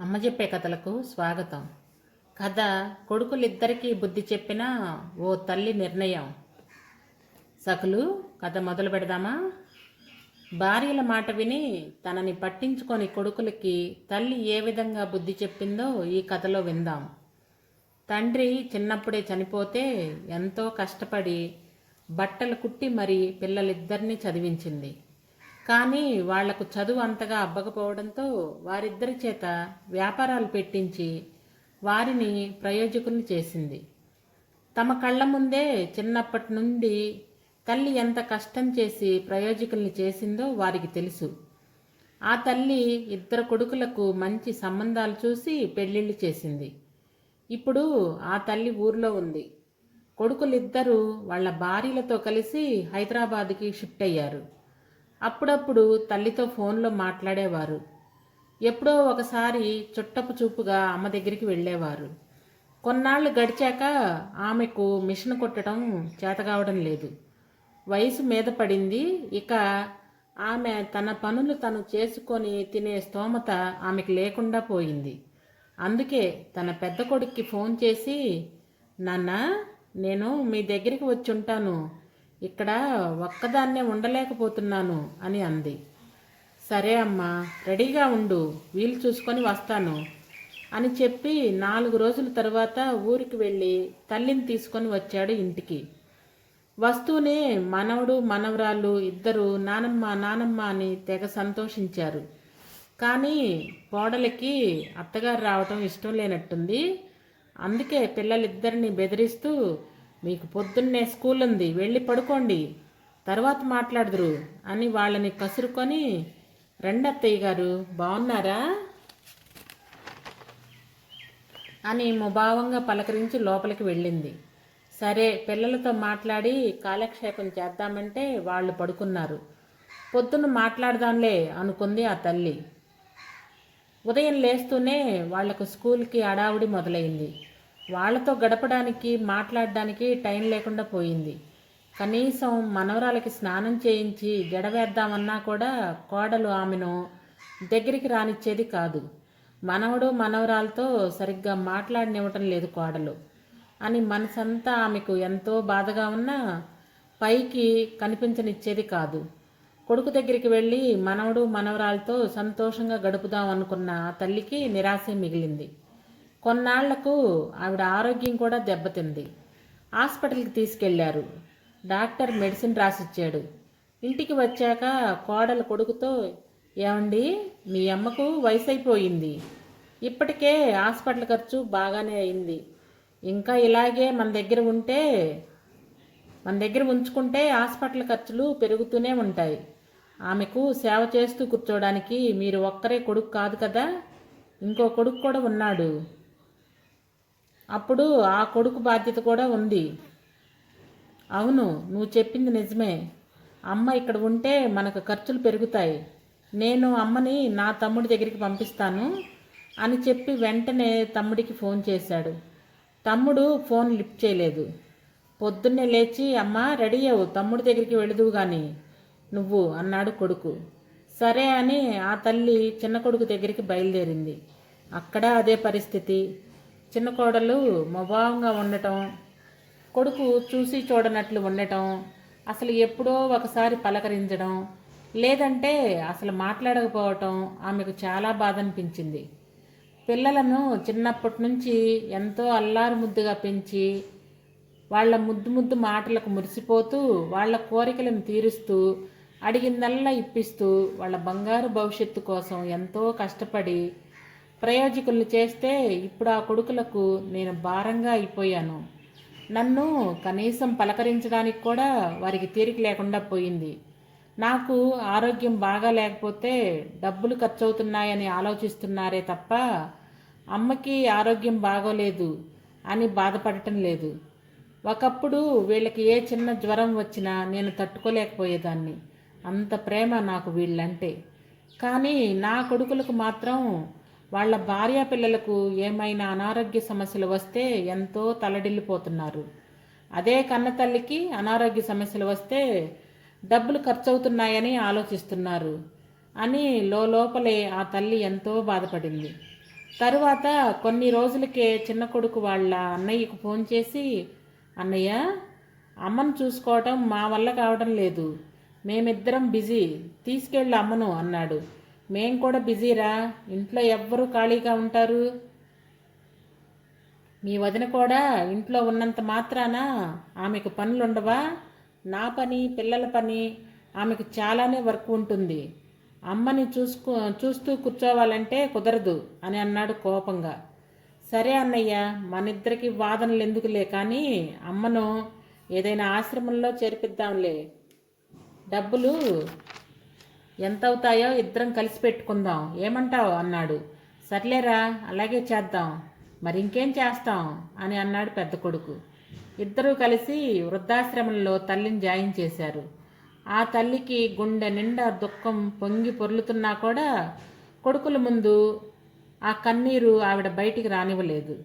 అమ్మ చెప్పే కథలకు స్వాగతం. కథ కొడుకులిద్దరికీ బుద్ధి చెప్పిన ఓ తల్లి నిర్ణయం. సకులు కథ మొదలు పెడదామా? భార్యల మాట విని తనని పట్టించుకొని కొడుకులకి తల్లి ఏ విధంగా బుద్ధి చెప్పిందో ఈ కథలో విందాం. తండ్రి చిన్నప్పుడే చనిపోతే ఎంతో కష్టపడి బట్టలు కుట్టి మరి పిల్లలిద్దరినీ చదివించింది. కానీ వాళ్ళకు చదువు అంతగా అబ్బకపోవడంతో వారిద్దరి చేత వ్యాపారాలు పెట్టించి వారిని ప్రయోజకుల్ని చేసింది. తమ కళ్ళ ముందే చిన్నప్పటి నుండి తల్లి ఎంత కష్టం చేసి ప్రయోజకుల్ని చేసిందో వారికి తెలుసు. ఆ తల్లి ఇద్దరు కొడుకులకు మంచి సంబంధాలు చూసి పెళ్ళిళ్ళు చేసింది. ఇప్పుడు ఆ తల్లి ఊర్లో ఉంది. కొడుకులిద్దరూ వాళ్ళ భార్యలతో కలిసి హైదరాబాద్కి షిఫ్ట్ అయ్యారు. అప్పుడప్పుడు తల్లితో ఫోన్లో మాట్లాడేవారు. ఎప్పుడో ఒకసారి చుట్టపు చూపుగా అమ్మ దగ్గరికి వెళ్ళేవారు. కొన్నాళ్ళు గడిచాక ఆమెకు మిషన్ కొట్టడం చేతకావడం లేదు. వయసు మీద పడింది. ఇక ఆమె తన పనులు తను చేసుకొని తినే స్తోమత ఆమెకు లేకుండా పోయింది. అందుకే తన పెద్ద కొడుక్కి ఫోన్ చేసి నాన్న నేను మీ దగ్గరికి వచ్చి ఉంటాను. ఇక్కడ ఒక్కదాన్నే ఉండలేకపోతున్నాను అని అంది. సరే అమ్మా రెడీగా ఉండు వీలు చూసుకొని వస్తాను అని చెప్పి నాలుగు రోజుల తర్వాత ఊరికి వెళ్ళి తల్లిని తీసుకొని వచ్చాడు ఇంటికి. వస్తూనే మనవడు మనవరాళ్ళు ఇద్దరు నానమ్మ నానమ్మ అని తెగ సంతోషించారు. కానీ కోడలికి అత్తగారు రావటం ఇష్టం లేనట్టుంది. అందుకే పిల్లలిద్దరిని బెదిరిస్తూ మీకు పొద్దున్నే స్కూల్ ఉంది వెళ్ళి పడుకోండి. తర్వాత మాట్లాడదురు అని వాళ్ళని కసురుకొని రెండత్తయ్య గారు బాగున్నారా అని ముభావంగా పలకరించి లోపలికి వెళ్ళింది. సరే పిల్లలతో మాట్లాడి కాలక్షేపం చేద్దామంటే వాళ్ళు పడుకున్నారు. పొద్దున్న మాట్లాడదాంలే అనుకుంది ఆ తల్లి. ఉదయం లేస్తూనే వాళ్ళకు స్కూల్కి అడావుడి మొదలైంది. వాళ్ళతో గడపడానికి మాట్లాడడానికి టైం లేకుండా పోయింది. కనీసం మనవరాలకి స్నానం చేయించి జడవేద్దామన్నా కూడా కోడలు ఆమెను దగ్గరికి రానిచ్చేది కాదు. మనవడు మనవరాలతో సరిగ్గా మాట్లాడనివ్వటం లేదు కోడలు. అని మనసంతా ఆమెకు ఎంతో బాధగా ఉన్నా పైకి కనిపించనిచ్చేది కాదు. కొడుకు దగ్గరికి వెళ్ళి మనవడు మనవరాలతో సంతోషంగా గడుపుదాం అనుకున్న తల్లికి నిరాశ మిగిలింది. కొన్నాళ్ళకు ఆవిడ ఆరోగ్యం కూడా దెబ్బతింది. హాస్పిటల్కి తీసుకెళ్ళారు. డాక్టర్ మెడిసిన్ రాసిచ్చాడు. ఇంటికి వచ్చాక కోడలు కొడుకుతో ఏమండి మీ అమ్మకు వయసు అయిపోయింది ఇప్పటికే హాస్పిటల్ ఖర్చు బాగానే అయింది. ఇంకా ఇలాగే మన దగ్గర ఉంటే మన దగ్గర ఉంచుకుంటే హాస్పిటల్ ఖర్చులు పెరుగుతూనే ఉంటాయి. ఆమెకు సేవ చేస్తూ కూర్చోడానికి మీరు ఒక్కరే కొడుకు కాదు కదా? ఇంకో కొడుకు కూడా ఉన్నాడు. అప్పుడు ఆ కొడుకు బాధ్యత కూడా ఉంది. అవును నువ్వు చెప్పింది నిజమే. అమ్మ ఇక్కడ ఉంటే మనకు ఖర్చులు పెరుగుతాయి. నేను అమ్మని నా తమ్ముడి దగ్గరికి పంపిస్తాను అని చెప్పి వెంటనే తమ్ముడికి ఫోన్ చేశాడు. తమ్ముడు ఫోన్ లిఫ్ట్ చేయలేదు. పొద్దున్నే లేచి అమ్మ రెడీ అవు తమ్ముడి దగ్గరికి వెళుదువు కానీ నువ్వు అన్నాడు కొడుకు. సరే అని ఆ తల్లి చిన్న కొడుకు దగ్గరికి బయలుదేరింది. అక్కడ అదే పరిస్థితి. చిన్న కోడలు మొభావంగా ఉండటం కొడుకు చూసి చూడనట్లు ఉండటం అసలు ఎప్పుడో ఒకసారి పలకరించడం లేదంటే అసలు మాట్లాడకపోవటం ఆమెకు చాలా బాధ అనిపించింది పిల్లలను చిన్నప్పటి నుంచి ఎంతో అల్లారు ముద్దుగా పెంచి వాళ్ళ ముద్దు ముద్దు మాటలకు మురిసిపోతూ వాళ్ళ కోరికలను తీరుస్తూ అడిగిందల్లా ఇప్పిస్తూ వాళ్ళ బంగారు భవిష్యత్తు కోసం ఎంతో కష్టపడి ప్రయోజకులు చేస్తే ఇప్పుడు ఆ కొడుకులకు నేను భారంగా అయిపోయాను. నన్ను కనీసం పలకరించడానికి కూడా వారికి తీరిక లేకుండా పోయింది. నాకు ఆరోగ్యం బాగా లేకపోతే డబ్బులు ఖర్చు అవుతున్నాయని ఆలోచిస్తున్నారే తప్ప అమ్మకి ఆరోగ్యం బాగోలేదు అని బాధపడటం లేదు. ఒకప్పుడు వీళ్ళకి ఏ చిన్న జ్వరం వచ్చినా నేను తట్టుకోలేకపోయేదాన్ని. అంత ప్రేమ నాకు వీళ్ళంటే. కానీ నా కొడుకులకు మాత్రం వాళ్ళ భార్యా పిల్లలకు ఏమైనా అనారోగ్య సమస్యలు వస్తే ఎంతో తలడిల్లిపోతున్నారు. అదే కన్న తల్లికి అనారోగ్య సమస్యలు వస్తే డబ్బులు ఖర్చవుతున్నాయని ఆలోచిస్తున్నారు అని లోపలే ఆ తల్లి ఎంతో బాధపడింది. తరువాత కొన్ని రోజులకే చిన్న కొడుకు వాళ్ళ అన్నయ్యకు ఫోన్ చేసి అన్నయ్య అమ్మను చూసుకోవటం మా వల్ల కావడం లేదు. మేమిద్దరం బిజీ. తీసుకెళ్ళి అమ్మను అన్నాడు. మేం కూడా బిజీరా ఇంట్లో ఎవ్వరు ఖాళీగా ఉంటారు. మీ వదిన కూడా ఇంట్లో ఉన్నంత మాత్రాన ఆమెకు పనులు ఉండవా నా పని పిల్లల పని ఆమెకు చాలానే వర్క్ ఉంటుంది. అమ్మని చూసుకో చూస్తూ కూర్చోవాలంటే కుదరదు అని అన్నాడు కోపంగా. సరే అన్నయ్య మనిద్దరికి వాదనలు ఎందుకులే కానీ అమ్మను ఏదైనా ఆశ్రమంలో చేర్పిద్దాంలే. డబ్బులు ఎంత అవుతాయో ఇద్దరం కలిసి పెట్టుకుందాం. ఏమంటావు? అన్నాడు. సర్లేరా అలాగే చేద్దాం. మరి ఇంకేం చేస్తాం? అని అన్నాడు పెద్ద కొడుకు. ఇద్దరూ కలిసి వృద్ధాశ్రమంలో తల్లిని జాయిన్ చేశారు. ఆ తల్లికి గుండె నిండా దుఃఖం పొంగి పొర్లుతున్నా కూడా కొడుకుల ముందు ఆ కన్నీరు ఆవిడ బయటికి రానివ్వలేదు.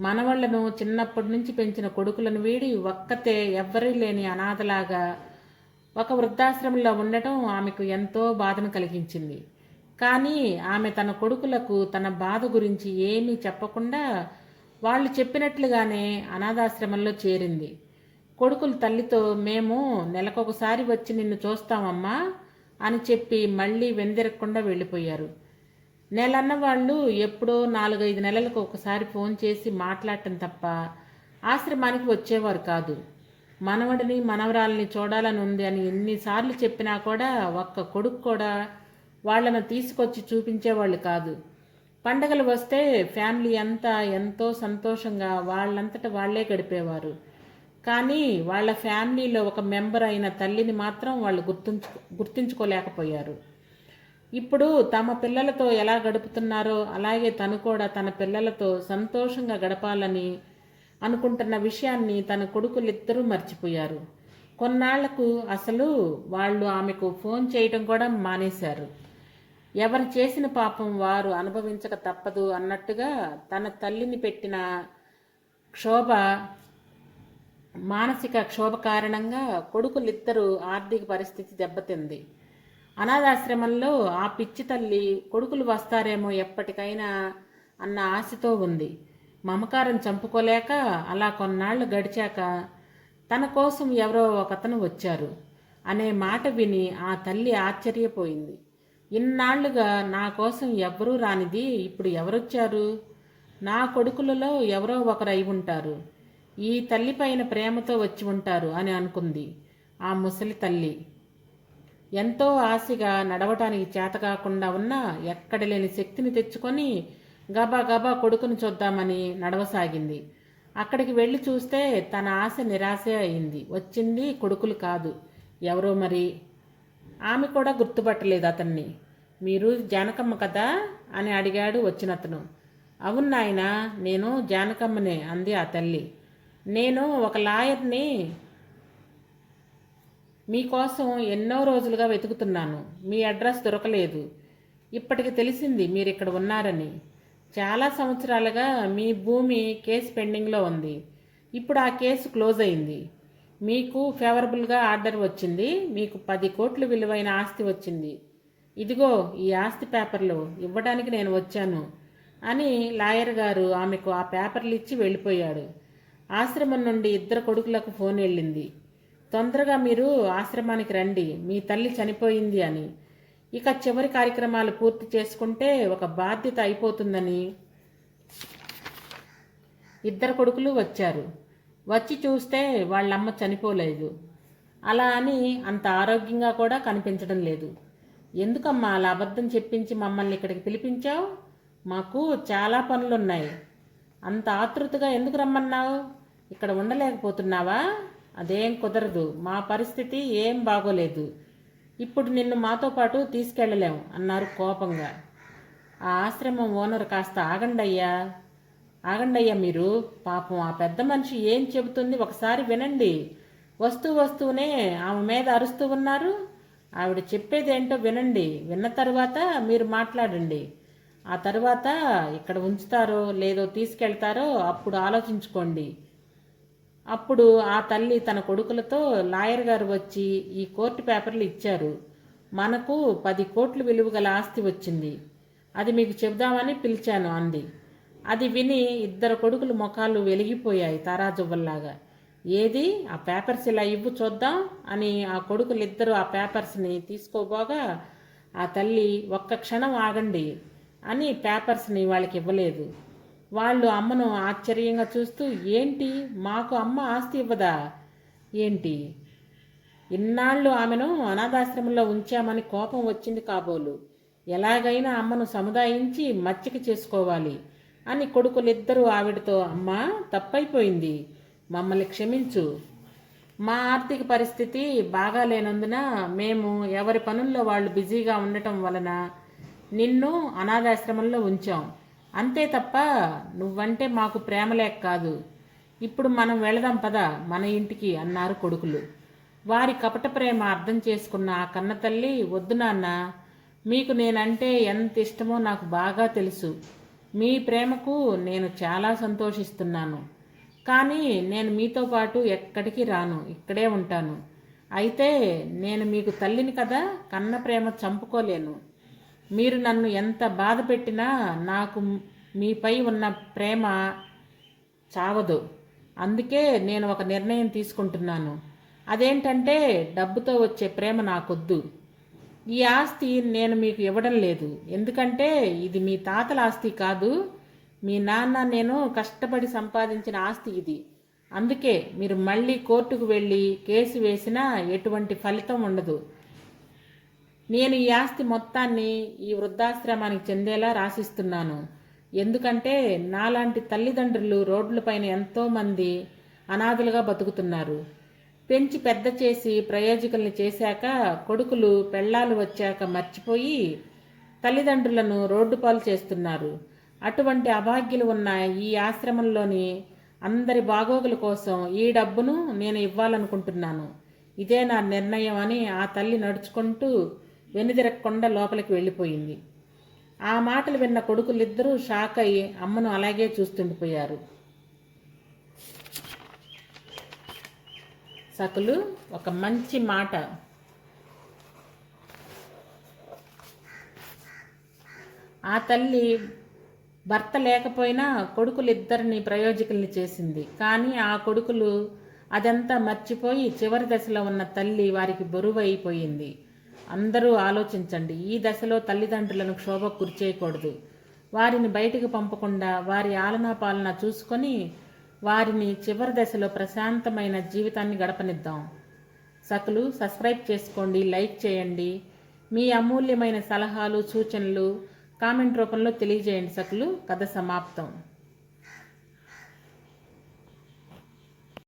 మనవళ్ళను చిన్నప్పటి నుంచి పెంచిన కొడుకులను వీడి ఒక్కతే ఎవ్వరీ లేని అనాథలాగా ఒక వృద్ధాశ్రమంలో ఉండటం ఆమెకు ఎంతో బాధను కలిగించింది. కానీ ఆమె తన కొడుకులకు తన బాధ గురించి ఏమీ చెప్పకుండా వాళ్ళు చెప్పినట్లుగానే అనాథాశ్రమంలో చేరింది. కొడుకులు తల్లితో మేము నెలకొకసారి వచ్చి నిన్ను చూస్తామమ్మా అని చెప్పి మళ్ళీ వెందిరకుండా వెళ్ళిపోయారు. నెలన్న వాళ్ళు ఎప్పుడో నాలుగైదు నెలలకు ఒకసారి ఫోన్ చేసి మాట్లాడటం తప్ప ఆశ్రమానికి వచ్చేవారు కాదు. మనవడిని మనవరాల్ని చూడాలని ఉంది అని ఎన్నిసార్లు చెప్పినా కూడా ఒక్క కొడుకు కూడా వాళ్ళను తీసుకొచ్చి చూపించేవాళ్ళు కాదు. పండగలు వస్తే ఫ్యామిలీ అంతా ఎంతో సంతోషంగా వాళ్ళంతట వాళ్ళే గడిపేవారు. కానీ వాళ్ళ ఫ్యామిలీలో ఒక మెంబర్ అయిన తల్లిని మాత్రం వాళ్ళు గుర్తుంచు గుర్తించుకోలేకపోయారు. ఇప్పుడు తమ పిల్లలతో ఎలా గడుపుతున్నారో అలాగే తను కూడా తన పిల్లలతో సంతోషంగా గడపాలని అనుకుంటున్న విషయాన్ని తన కొడుకులిద్దరూ మర్చిపోయారు. కొన్నాళ్ళకు అసలు వాళ్ళు ఆమెకు ఫోన్ చేయటం కూడా మానేశారు. ఎవరు చేసిన పాపం వారు అనుభవించక తప్పదు అన్నట్టుగా తన తల్లిని పెట్టిన క్షోభ మానసిక క్షోభ కారణంగా కొడుకులిద్దరూ ఆర్థిక పరిస్థితి దెబ్బతింది. అనాథాశ్రమంలో ఆ పిచ్చి తల్లి కొడుకులు వస్తారేమో ఎప్పటికైనా అన్న ఆశతో ఉంది. మమకారం చంపుకోలేక అలా కొన్నాళ్ళు గడిచాక తన కోసం ఎవరో ఒకతను వచ్చారు. అనే మాట విని ఆ తల్లి ఆశ్చర్యపోయింది. ఇన్నాళ్ళుగా నా కోసం ఎవ్వరూ రానిది ఇప్పుడు ఎవరొచ్చారు? నా కొడుకులలో ఎవరో ఒకరు అయి ఉంటారు. ఈ తల్లిపైన ప్రేమతో వచ్చి ఉంటారు అని అనుకుంది ఆ ముసలి తల్లి. ఎంతో ఆశగా నడవటానికి చేత కాకుండా ఉన్న ఎక్కడ లేని శక్తిని తెచ్చుకొని గబా గబా కొడుకును చూద్దామని నడవసాగింది. అక్కడికి వెళ్ళి చూస్తే తన ఆశ నిరాశే అయింది. వచ్చింది కొడుకులు కాదు. ఎవరో మరి? ఆమె కూడా గుర్తుపట్టలేదు అతన్ని. మీరు జానకమ్మ కదా? అని అడిగాడు వచ్చినతను. అవును నాయన నేను జానకమ్మనే అంది ఆ తల్లి. నేను ఒక లాయర్ని మీకోసం ఎన్నో రోజులుగా వెతుకుతున్నాను. మీ అడ్రస్ దొరకలేదు. ఇప్పటికి తెలిసింది మీరు ఇక్కడ ఉన్నారని. చాలా సంవత్సరాలుగా మీ భూమి కేసు పెండింగ్లో ఉంది. ఇప్పుడు ఆ కేసు క్లోజ్ అయింది. మీకు ఫేవరబుల్గా ఆర్డర్ వచ్చింది. మీకు పది కోట్లు విలువైన ఆస్తి వచ్చింది. ఇదిగో ఈ ఆస్తి పేపర్లు ఇవ్వడానికి నేను వచ్చాను అని లాయర్ గారు ఆమెకు ఆ పేపర్లు ఇచ్చి వెళ్ళిపోయాడు. ఆశ్రమం నుండి ఇద్దరు కొడుకులకు ఫోన్ వెళ్ళింది. తొందరగా మీరు ఆశ్రమానికి రండి. మీ తల్లి చనిపోయింది అని ఇక చివరి కార్యక్రమాలు పూర్తి చేసుకుంటే ఒక బాధ్యత అయిపోతుందని ఇద్దరు కొడుకులు వచ్చారు. వచ్చి చూస్తే వాళ్ళమ్మ చనిపోలేదు. అలా అని అంత ఆరోగ్యంగా కూడా కనిపించడం లేదు. ఎందుకమ్మా అలా అబద్ధం చెప్పించి మమ్మల్ని ఇక్కడికి పిలిపించావు? మాకు చాలా పనులున్నాయి. అంత ఆతృతగా ఎందుకు రమ్మన్నావు? ఇక్కడ ఉండలేకపోతున్నావా? అదేం కుదరదు. మా పరిస్థితి ఏం బాగోలేదు. ఇప్పుడు నిన్ను మాతో పాటు తీసుకెళ్ళలేం అన్నారు కోపంగా. ఆ ఆశ్రమం ఓనర్ కాస్త ఆగండయ్యా. ఆగండయ్యా మీరు పాపం ఆ పెద్ద మనిషి ఏం చెబుతుంది ఒకసారి వినండి. వస్తూ వస్తూనే ఆమె మీద అరుస్తూ ఉన్నారు. ఆవిడ చెప్పేది ఏంటో వినండి. విన్న తర్వాత మీరు మాట్లాడండి. ఆ తర్వాత ఇక్కడ ఉంచుతారో లేదో తీసుకెళ్తారో అప్పుడు ఆలోచించుకోండి. అప్పుడు ఆ తల్లి తన కొడుకులతో లాయర్ గారు వచ్చి ఈ కోర్టు పేపర్లు ఇచ్చారు. మనకు పది కోట్లు విలువ గల ఆస్తి వచ్చింది. అది మీకు చెబుదామని పిలిచాను అంది. అది విని ఇద్దరు కొడుకులు ముఖాలు వెలిగిపోయాయి తారాజువ్వల్లాగా. ఏది? ఆ పేపర్స్ ఇలా ఇవ్వు చూద్దాం అని ఆ కొడుకులు ఇద్దరు ఆ పేపర్స్ని తీసుకోబోగా ఆ తల్లి ఒక్క క్షణం ఆగండి అని పేపర్స్ని వాళ్ళకి ఇవ్వలేదు. వాళ్ళు అమ్మను ఆశ్చర్యంగా చూస్తూ ఏంటి? మాకు అమ్మ ఆస్తి ఇవ్వదా? ఏంటి? ఇన్నాళ్ళు ఆమెను అనాథాశ్రమంలో ఉంచామని కోపం వచ్చింది కాబోలు. ఎలాగైనా అమ్మను సముదాయించి మచ్చిక చేసుకోవాలి అని కొడుకులిద్దరూ ఆవిడతో అమ్మా తప్పైపోయింది. మమ్మల్ని క్షమించు. మా ఆర్థిక పరిస్థితి బాగా లేనందున మేము ఎవరి పనుల్లో వాళ్ళు బిజీగా ఉండటం వలన నిన్ను అనాథాశ్రమంలో ఉంచాం. అంతే తప్ప నువ్వంటే మాకు ప్రేమ లేక కాదు. ఇప్పుడు మనం వెళదాం పద మన ఇంటికి అన్నారు కొడుకులు. వారి కపట ప్రేమ అర్థం చేసుకున్న ఆ కన్న తల్లి వద్దు నాన్న మీకు నేనంటే ఎంత ఇష్టమో నాకు బాగా తెలుసు. మీ ప్రేమకు నేను చాలా సంతోషిస్తున్నాను. కానీ నేను మీతో పాటు ఎక్కడికి రాను ఇక్కడే ఉంటాను. అయితే నేను మీకు తల్లిని కదా కన్న ప్రేమ చంపుకోలేను. మీరు నన్ను ఎంత బాధ పెట్టినా నాకు మీపై ఉన్న ప్రేమ చావదు. అందుకే నేను ఒక నిర్ణయం తీసుకుంటున్నాను. అదేంటంటే డబ్బుతో వచ్చే ప్రేమ నాకొద్దు. ఈ ఆస్తి నేను మీకు ఇవ్వడం లేదు. ఎందుకంటే ఇది మీ తాతల ఆస్తి కాదు. మీ నాన్న నేను కష్టపడి సంపాదించిన ఆస్తి ఇది. అందుకే మీరు మళ్ళీ కోర్టుకు వెళ్ళి కేసు వేసినా ఎటువంటి ఫలితం ఉండదు. నేను ఈ ఆస్తి మొత్తాన్ని ఈ వృద్ధాశ్రమానికి చెందేలా రాసిస్తున్నాను. ఎందుకంటే నాలాంటి తల్లిదండ్రులు రోడ్లపైన ఎంతోమంది అనాథలుగా బతుకుతున్నారు. పెంచి పెద్ద చేసి ప్రయోజకుల్ని చేశాక కొడుకులు పెళ్ళాలు వచ్చాక మర్చిపోయి తల్లిదండ్రులను రోడ్డు పాలు చేస్తున్నారు. అటువంటి అభాగ్యులు ఉన్న ఈ ఆశ్రమంలోని అందరి బాగోగుల కోసం ఈ డబ్బును నేను ఇవ్వాలనుకుంటున్నాను. ఇదే నా నిర్ణయం అని ఆ తల్లి నడుచుకుంటూ వెనుదిరక్కుండా లోపలికి వెళ్ళిపోయింది. ఆ మాటలు విన్న కొడుకులిద్దరూ షాక్ అయ్యి అమ్మను అలాగే చూస్తుండిపోయారు. సకులు ఒక మంచి మాట. ఆ తల్లి భర్త లేకపోయినా కొడుకులిద్దరిని ప్రయోజకుల్ని చేసింది. కానీ ఆ కొడుకులు అదంతా మర్చిపోయి చివరి దశలో ఉన్న తల్లి వారికి బరువైపోయింది. అందరూ ఆలోచించండి. ఈ దశలో తల్లిదండ్రులను క్షోభ గురిచేయకూడదు వారిని బయటికి పంపకుండా వారి ఆలనా పాలన చూసుకొని వారిని చివరి దశలో ప్రశాంతమైన జీవితాన్ని గడపనిద్దాం. సకులు సబ్స్క్రైబ్ చేసుకోండి లైక్ చేయండి. మీ అమూల్యమైన సలహాలు సూచనలు కామెంట్ రూపంలో తెలియజేయండి సకులు. కథ సమాప్తం.